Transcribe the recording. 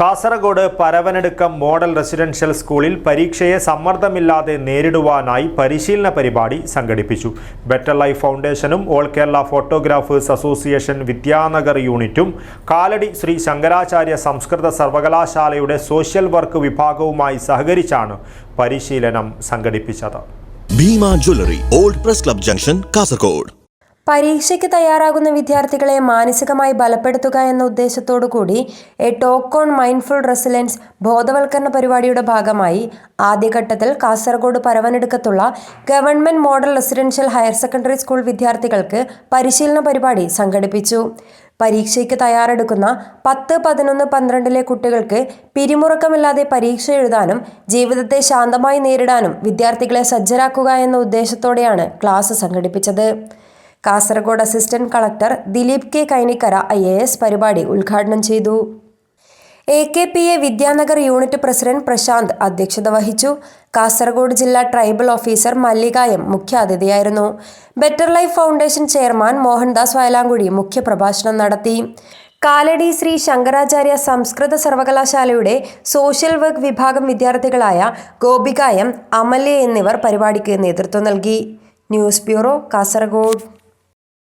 Kasaragod Paravanadukkam model residential സ്കൂളിൽ പരീക്ഷയെ സമ്മർദ്ദമില്ലാതെ നേരിടുവാനായി പരിശീലന പരിപാടി സംഘടിപ്പിച്ചു. Better life ഫൗണ്ടേഷനും all Kerala photographers association Vidyanagar യൂണിറ്റും കാലടി ശ്രീ ശങ്കരാചാര്യ സംസ്കൃത സർവകലാശാലയുടെ സോഷ്യൽ വർക്ക് വിഭാഗവുമായി സഹകരിച്ചാണ് പരിശീലനം സംഘടിപ്പിച്ചത്. Bhima jewellery old press club junction Kasaragod. പരീക്ഷയ്ക്ക് തയ്യാറാകുന്ന വിദ്യാർത്ഥികളെ മാനസികമായി ബലപ്പെടുത്തുക എന്ന ഉദ്ദേശത്തോടു കൂടി a talk on mindful resilience ബോധവൽക്കരണ പരിപാടിയുടെ ഭാഗമായി ആദ്യഘട്ടത്തിൽ Kasaragod പരവനെടുക്കത്തുള്ള government model residential higher secondary school വിദ്യാർത്ഥികൾക്ക് പരിശീലന പരിപാടി സംഘടിപ്പിച്ചു. പരീക്ഷയ്ക്ക് തയ്യാറെടുക്കുന്ന പത്ത് പതിനൊന്ന് പന്ത്രണ്ടിലെ കുട്ടികൾക്ക് പിരിമുറക്കമില്ലാതെ പരീക്ഷ എഴുതാനും ജീവിതത്തെ ശാന്തമായി നേരിടാനും വിദ്യാർത്ഥികളെ സജ്ജരാക്കുക എന്ന ഉദ്ദേശത്തോടെയാണ് ക്ലാസ് സംഘടിപ്പിച്ചത്. Kasaragod assistant collector Dileep K Kainikkara I A S പരിപാടി ഉദ്ഘാടനം ചെയ്തു. A K P A Vidyanagar unit president Prashanth അധ്യക്ഷത വഹിച്ചു. കാസർഗോഡ് ജില്ലാ tribal officer മല്ലികായം മുഖ്യാതിഥിയായിരുന്നു. Better life foundation chairman Mohandas Vayalamkuzhi മുഖ്യപ്രഭാഷണം നടത്തി. കാലടി ശ്രീ ശങ്കരാചാര്യ സംസ്കൃത സർവകലാശാലയുടെ സോഷ്യൽ വർക്ക് വിഭാഗം വിദ്യാർത്ഥികളായ ഗോപികായം അമല്യ എന്നിവർ പരിപാടിക്ക് നേതൃത്വം നൽകി. News bureau Kasaragod.